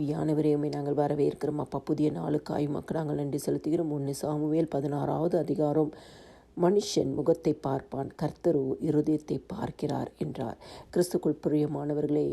ஆவியானவரையுமே நாங்கள் வரவேற்கிறோம். அப்பா புதிய நாளுக்காய் மக்கள் நாங்கள் நன்றி செலுத்துகிறோம். ஒன்று சாமுவேல் பதினாறாவது அதிகாரம் மனுஷன் முகத்தை பார்ப்பான் கர்த்தரோ இருதயத்தை பார்க்கிறார் என்றார். கிறிஸ்துக்குள் பிரியமானவர்களே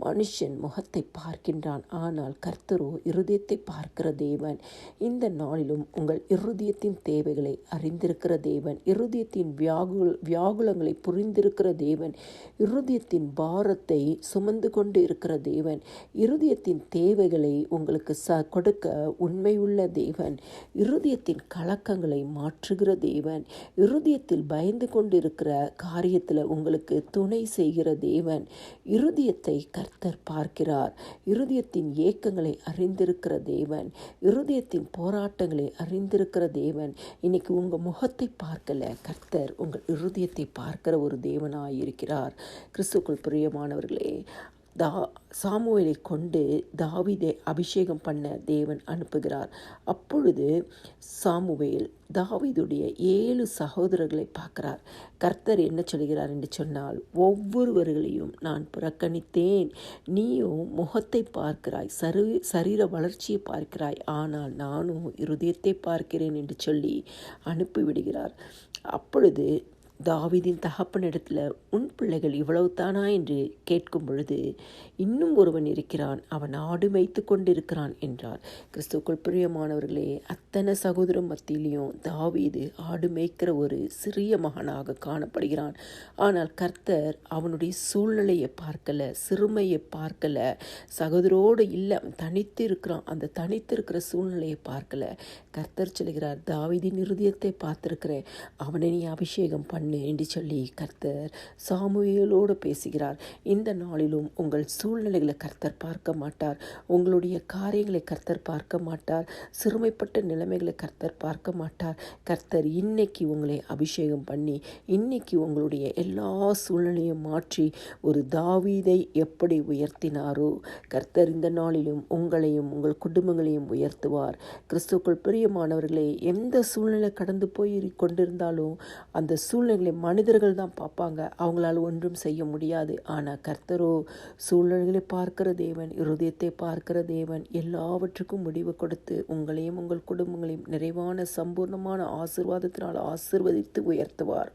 மனுஷன் முகத்தை பார்க்கின்றான் ஆனால் கர்த்தரோ இருதயத்தை பார்க்கிற தேவன். இந்த நாளிலும் உங்கள் இருதயத்தின் தேவைகளை அறிந்திருக்கிற தேவன் இருதயத்தின் வியாகுல் வியாகுலங்களை புரிந்திருக்கிற தேவன் இருதயத்தின் பாரத்தை சுமந்து கொண்டு இருக்கிற தேவன் இருதயத்தின் தேவைகளை உங்களுக்கு ச கொடுக்க உண்மையுள்ள தேவன் இருதயத்தின் கலக்கங்களை மாற்றுகிற தேவன் இருதயத்தில் பயந்து கொண்டிருக்கிற காரியத்தில் உங்களுக்கு துணை செய்கிற தேவன். இருதயத்தை கர்த்தர் பார்க்கிறார். இருதயத்தின் ஏக்கங்களை அறிந்திருக்கிற தேவன். இருதயத்தின் போராட்டங்களை அறிந்திருக்கிற தேவன். இன்னைக்கு உங்கள் முகத்தை பார்க்கல. கர்த்தர் உங்கள் இருதயத்தை பார்க்கிற ஒரு தேவனாக இருக்கிறார் கிறிஸ்துக்குள் பிரியமானவர்களே தா சாமுவேலை கொண்டு தாவிதை அபிஷேகம் பண்ண தேவன் அனுப்புகிறார். அப்பொழுது சாமுவேல் தாவிதுடைய ஏழு சகோதரர்களை பார்க்கிறார். கர்த்தர் என்ன சொல்கிறார் என்று சொன்னால் ஒவ்வொருவர்களையும் நான் புறக்கணித்தேன். நீயும் முகத்தை பார்க்கிறாய் சரு சரீர வளர்ச்சியை பார்க்கிறாய். ஆனால் நானும் இருதயத்தை பார்க்கிறேன் என்று சொல்லி அனுப்பிவிடுகிறார். அப்பொழுது தாவிதின் தகப்பனிடத்தில் உன் பிள்ளைகள் இவ்வளவு தானா என்று கேட்கும் பொழுது இன்னும் ஒருவன் இருக்கிறான். அவன் ஆடு மேய்த்து கொண்டிருக்கிறான் என்றார். கிறிஸ்துக்குள் பிரியமானவர்களே அத்தனை சகோதரம் மத்தியிலையும் தாவீது ஆடு மேய்க்கிற ஒரு சிறிய மகனாக காணப்படுகிறான். ஆனால் கர்த்தர் அவனுடைய சூழ்நிலையை பார்க்கல சிறுமையை பார்க்கல. சகோதரோடு இல்லை தனித்து இருக்கிறான். அந்த தனித்து இருக்கிற சூழ்நிலையை பார்க்கல. கர்த்தர் சொல்கிறார் தாவிதின் இருதயத்தை பார்த்துருக்கிறேன். அவனை நீ அபிஷேகம் பண்ண. என்று சொல்லி கர்த்தர் சாமுவேலோடு பேசுகிறார். இந்த நாளிலும் உங்கள் சூழ்நிலைகளை கர்த்தர் பார்க்க மாட்டார். உங்களுடைய காரியங்களை கர்த்தர் பார்க்க மாட்டார். சிறுமைப்பட்ட நிலைமைகளை கர்த்தர் பார்க்க மாட்டார். கர்த்தர் இன்னைக்கு உங்களை அபிஷேகம் பண்ணி இன்னைக்கு உங்களுடைய எல்லா சூழ்நிலையும் மாற்றி ஒரு தாவீதை எப்படி உயர்த்தினாரோ கர்த்தர் இந்த நாளிலும் உங்களையும் உங்கள் குடும்பங்களையும் உயர்த்துவார். கிறிஸ்துக்குள் பிரியமானவர்களே எந்த சூழ்நிலை கடந்து போய் கொண்டிருந்தாலும் அந்த சூழ்நிலை சூழ்நிலைகளை மனிதர்கள் தான் பார்ப்பாங்க. அவங்களால ஒன்றும் செய்ய முடியாது. ஆனால் கர்த்தரோ சூழ்நிலைகளை பார்க்கிற தேவன் இருதயத்தை பார்க்கிற தேவன் எல்லாவற்றுக்கும் முடிவு கொடுத்து உங்களையும் உங்கள் குடும்பங்களையும் நிறைவான சம்பூர்ணமான ஆசிர்வாதத்தினால் ஆசிர்வதித்து உயர்த்துவார்.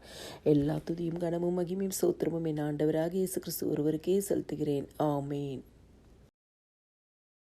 எல்லா துதியும் கனமும் மகிமையும் சோத்திரமும் என் ஆண்டவராக இயேசு கிறிஸ்து ஒருவருக்கே செலுத்துகிறேன். ஆமேன்.